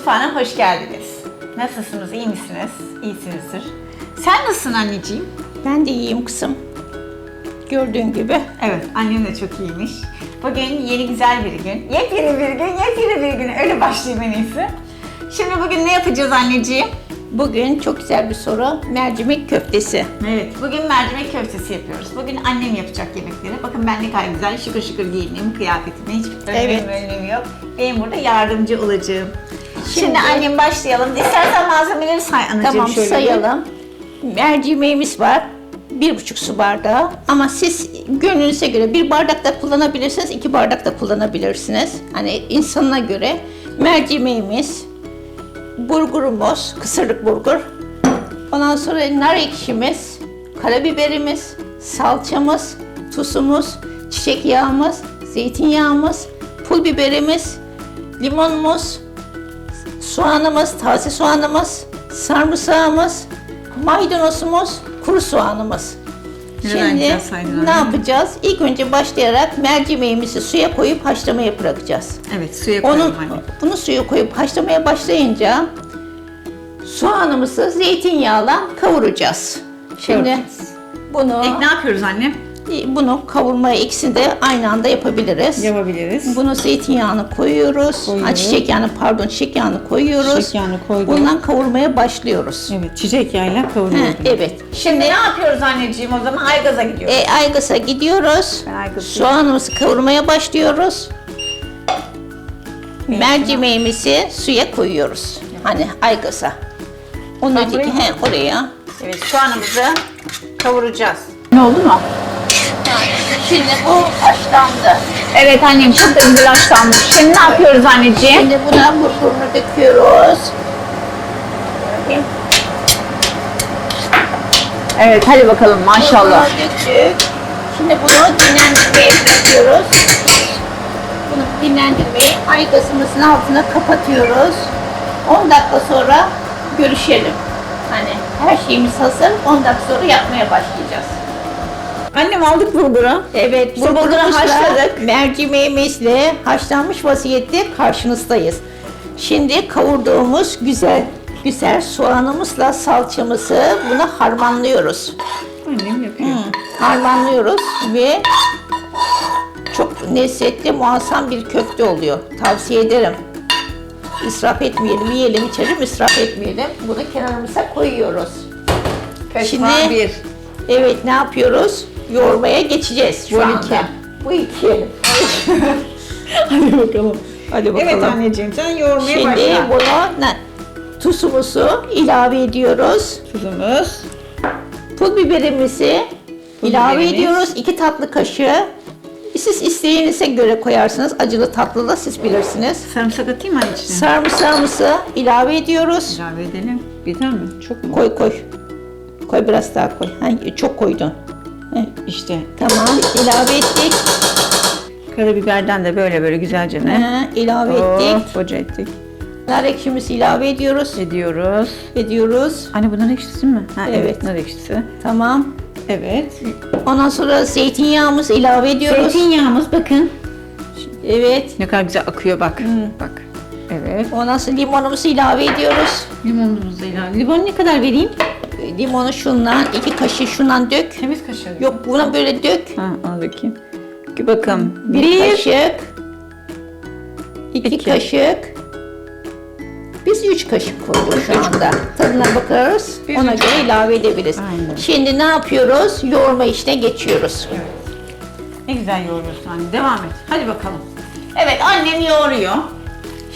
mutfağına hoş geldiniz. Nasılsınız, iyi misiniz? İyisinizdir. Sen nasılsın anneciğim? Ben de iyiyim kızım. Gördüğün gibi. Evet, annem de çok iyiymiş. Bugün yeni güzel bir gün. Yepyeni bir gün, yepyeni bir gün. Öyle başlayayım en iyisi. Şimdi bugün ne yapacağız anneciğim? Bugün çok güzel bir soru. Mercimek köftesi. Evet, bugün mercimek köftesi yapıyoruz. Bugün annem yapacak yemekleri. Bakın ben ne kadar güzel şıkır şıkır giyindim, kıyafetime hiçbir önemi, Evet. yok. Benim burada yardımcı olacağım. Şimdi, Şimdi- annem başlayalım. İstersen malzemeleri say anacığım Tamam şöyle sayalım. Mercimeğimiz var. Bir buçuk su bardağı. Ama siz gönlünüze göre bir bardak da kullanabilirsiniz, iki bardak da kullanabilirsiniz. Hani insanına göre mercimeğimiz, burgurumuz, kısırlık bulgur. Ondan sonra nar ekşimiz, karabiberimiz, salçamız, tuzumuz, çiçek yağımız, zeytinyağımız, pul biberimiz, limonumuz, soğanımız, taze soğanımız, sarımsağımız, maydanozumuz, kuru soğanımız. Şimdi ne yapacağız? İlk önce başlayarak mercimeğimizi suya koyup haşlamaya bırakacağız. Evet, suya Onu, koyalım anne. bunu suya koyup haşlamaya başlayınca soğanımızı zeytinyağla kavuracağız. Şimdi Kavuracağız. bunu İlk ne yapıyoruz anne? Bunu kavurmaya ikisini de aynı anda yapabiliriz. Yapabiliriz. Bunu zeytinyağını koyuyoruz. Koyuyoruz. Ha, çiçek yağını pardon çiçek yağını koyuyoruz. Çiçek yağını koyduk. Bundan kavurmaya başlıyoruz. Evet, çiçek yağıyla Ha, kavuruyoruz. evet. Şimdi ne yapıyoruz anneciğim o zaman? Aygaza gidiyoruz. E, Aygaz'a gidiyoruz. Ben Soğanımızı kavurmaya başlıyoruz. Mercimeğimizi suya koyuyoruz. Hani Aygaz'a. Onu mı? he, oraya. Evet, soğanımızı kavuracağız. Ne oldu mu? Şimdi bu haşlandı. Evet annem çok da güzel haşlanmış. Şimdi ne yapıyoruz anneciğim? Şimdi buna bulgurunu döküyoruz. Evet hadi bakalım maşallah. Döktük. Şimdi bunu dinlendirmeye bırakıyoruz. Bunu dinlendirmeyi aygazımızın altına kapatıyoruz. 10 dakika sonra görüşelim. Hani her şeyimiz hazır. 10 dakika sonra yapmaya başlayacağız. Annem aldık bulguru. Evet, Bulguru bulgurumuzla, haşladık. mercimeğimizle haşlanmış vaziyette karşınızdayız. Şimdi kavurduğumuz güzel güzel soğanımızla salçamızı buna harmanlıyoruz. Annem yapıyor. Harmanlıyoruz ve çok lezzetli, muazzam bir köfte oluyor. Tavsiye ederim. İsraf etmeyelim, yiyelim, içelim, israf etmeyelim. Bunu kenarımıza koyuyoruz. Şimdi Şimdi- bir. Evet, ne yapıyoruz? Yoğurmaya geçeceğiz şu Bu anda. iki. Bu iki. Hadi bakalım. Hadi bakalım. Evet anneciğim sen yoğurmaya Şimdi başla. buna ne? tuzumuzu ilave ediyoruz. Tuzumuz. Pul biberimizi Pul ilave biberimiz. ediyoruz. iki tatlı kaşığı. Siz isteğinize göre koyarsınız. Acılı tatlılı siz bilirsiniz. Sarımsak atayım mı anneciğim? Sarımsağımızı ilave ediyoruz. İlave edelim. Bir daha mı? Çok mu? Koy koy. Koy biraz daha koy. Ha, çok koydun. Heh, İşte Tamam ilave ettik. karabiberden de böyle böyle güzelce ne? Ha, ilave ettik. Oh, boca ettik. Nar ekşimizi ilave ediyoruz. Ediyoruz. Ediyoruz. Anne bu nar ekşisi mi? Ha, evet. Evet. nar ekşisi. Tamam. Evet. Ondan sonra zeytinyağımızı ilave ediyoruz. Zeytinyağımız bakın. Evet. Ne kadar güzel akıyor bak. Bak. Evet. Ondan sonra limonumuzu ilave ediyoruz. Limonumuzu ilave. Limon ne kadar vereyim? Limonu şundan, iki kaşık şundan dök. Temiz kaşığı. Yok buna böyle dök. Ha al bakayım. Bir bakalım. Bir, Bir. kaşık. iki, İki. kaşık. Biz üç kaşık koyduk şu anda. Tadına bakarız. Biz Ona üç göre ilave edebiliriz. Aynen. Şimdi ne yapıyoruz? Yoğurma işine geçiyoruz. Ne güzel yoğuruyorsun anne. Devam et. Hadi bakalım. Evet annem yoğuruyor.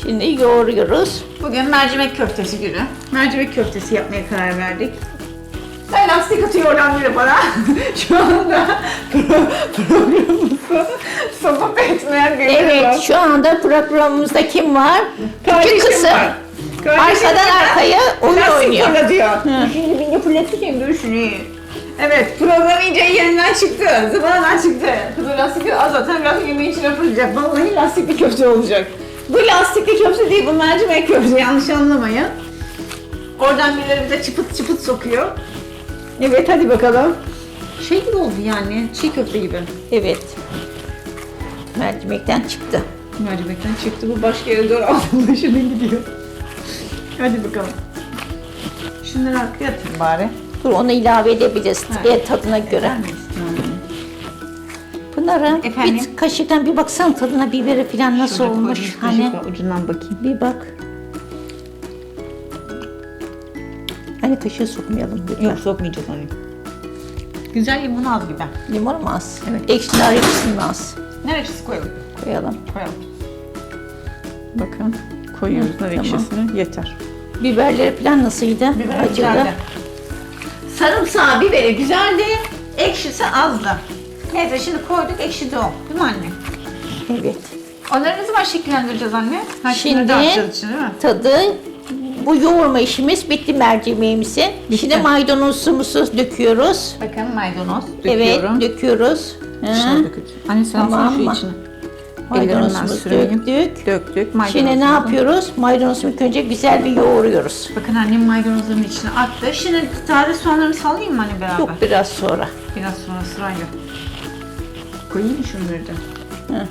Şimdi yoğuruyoruz. Bugün mercimek köftesi günü. Mercimek köftesi yapmaya karar verdik. Ben lastik atıyor oradan biri bana. Şu anda pro- programımızı sabah etmeyen bir Evet şu anda programımızda kim var? Küçük Kardeşim kızım. var. Kardeşim Arkadan var. arkaya oyun Lastik oynuyor. fırlatıyor. Şimdi bir yapılatayım dur şunu. Evet program iyice yerinden çıktı. Zıvanadan çıktı. Kızı lastikleri az zaten biraz yemeğin içine fırlayacak. Vallahi lastikli köfte olacak. Bu lastikli köfte değil bu mercimek köfte yanlış anlamayın. Oradan birileri bize çıpıt çıpıt sokuyor. Evet hadi bakalım. Şey gibi oldu yani çiğ köfte gibi. Evet. Mercimekten çıktı. Mercimekten çıktı bu başka yere doğru başını gidiyor. Hadi bakalım. Şunları arkaya atayım bari. Dur onu ilave edebiliriz Ha. tadına göre. Pınar'ım Efendim? bir kaşıktan bir baksana tadına biberi falan nasıl Şurada olmuş. Hani kaşıkla ucundan bakayım. bir bak. Hani kaşığı sokmayalım lütfen. Yok sokmayacağız hani. Güzel limon az gibi. Limon mu az? Evet. Ekşi nar ekşisi mi az? Neresi koyalım? Koyalım. Koyalım. Bakın koyuyoruz nar tamam. ekşisini yeter. Biberleri falan nasıldı? Acılı. Sarımsağı, biberi güzeldi. Ekşisi azdı. Neyse şimdi koyduk ekşidi o. Değil mi anne? Evet. Onları ne zaman şekillendireceğiz anne? Ha, Şimdi- şimdi değil mi? Tadı bu yoğurma işimiz bitti mercimeğimizin. Şimdi maydanozumuzu döküyoruz. Bakın maydanoz Evet, döküyorum. döküyoruz. İçine Hı. döküyoruz. Anne sen Tamam şu içine. Maydanozumuzu döktük. Döktük maydanozu. Şimdi ne yapıyoruz? Maydanozu ilk önce güzel bir yoğuruyoruz. Bakın annem maydanozların içine attı. Şimdi taze soğanları sallayayım mı anne beraber? Yok biraz sonra. Biraz sonra sırayla. Koyayım mı şunları da? Hı.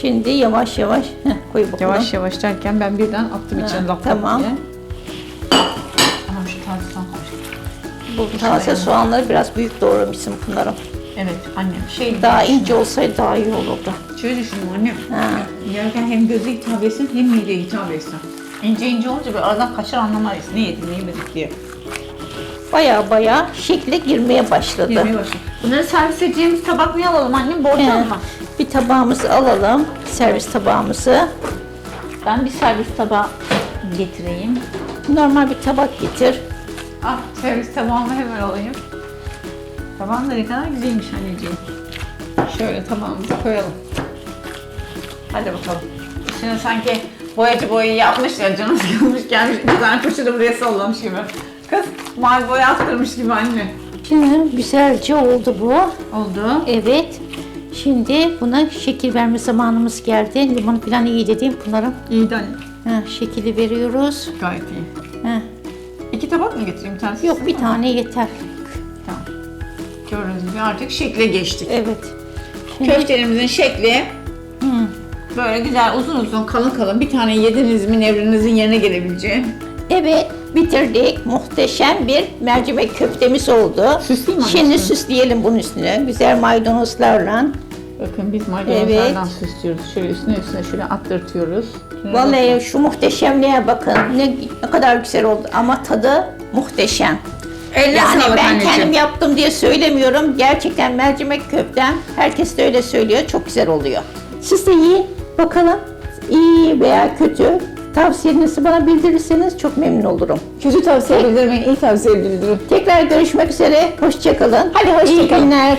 Şimdi yavaş yavaş heh, koy bakalım. Yavaş yavaş derken ben birden attım içine lap tamam. diye. Anam şu taze soğan. Bu taze soğanları biraz büyük doğramışsın Pınar'ım. Evet annem şey Daha ince olsaydı daha iyi olurdu. Şöyle düşündüm annem. Ha. Yerken hem göze hitap etsin hem mideye hitap etsin. İnce ince olunca bir aradan kaçar anlamayız. Ne yedik ne yemedik diye. Baya baya şekle girmeye başladı. Yemeye başladık. Bunları servis edeceğimiz tabak ne alalım annem? Borcam mı? bir tabağımızı alalım. Servis tabağımızı. Ben bir servis tabağı getireyim. Normal bir tabak getir. Ah servis tabağımı hemen alayım. Tabağın da ne kadar güzelmiş anneciğim. Şöyle tabağımızı koyalım. Hadi bakalım. Şimdi sanki boyacı boyayı yapmış ya canı sıkılmış gelmiş bir tane fırçayla buraya sallamış gibi. Kız mavi boya attırmış gibi anne. Şimdi güzelce oldu bu. Oldu. Evet. Şimdi buna şekil verme zamanımız geldi. Limonu falan iyi dediğim Pınar'ım. İyi de anne. Ha, şekili veriyoruz. Gayet iyi. Tabak mı getireyim bir tanesi? yok bir tane yeter. Tamam. Gördüğünüz gibi artık şekle geçtik. Evet. Şimdi, Köftelerimizin şekli Hı, böyle güzel uzun uzun kalın kalın bir tane yediniz mi nevrinizin yerine gelebileceği. evet bitirdik. Muhteşem bir mercimek köftemiz oldu. Süsleyeyim mi Şimdi süsleyelim bunun üstüne. Güzel maydanozlarla. Bakın biz maydanozlardan süslüyoruz. Şöyle üstüne üstüne şöyle attırtıyoruz. Şuna. Vallahi şu muhteşemliğe bakın. Ne, ne kadar güzel oldu ama tadı muhteşem. Eline Yani sağlık ben anneciğim. kendim yaptım diye söylemiyorum. Gerçekten mercimek köftem. Herkes de öyle söylüyor. Çok güzel oluyor. Siz de yiyin. Bakalım iyi veya kötü. Tavsiyenizi bana bildirirseniz çok memnun olurum. Kötü tavsiye bildirmeyin, iyi tavsiye bildirin. Tekrar görüşmek üzere. Hoşçakalın. Hadi hoşça İyi kalın. günler.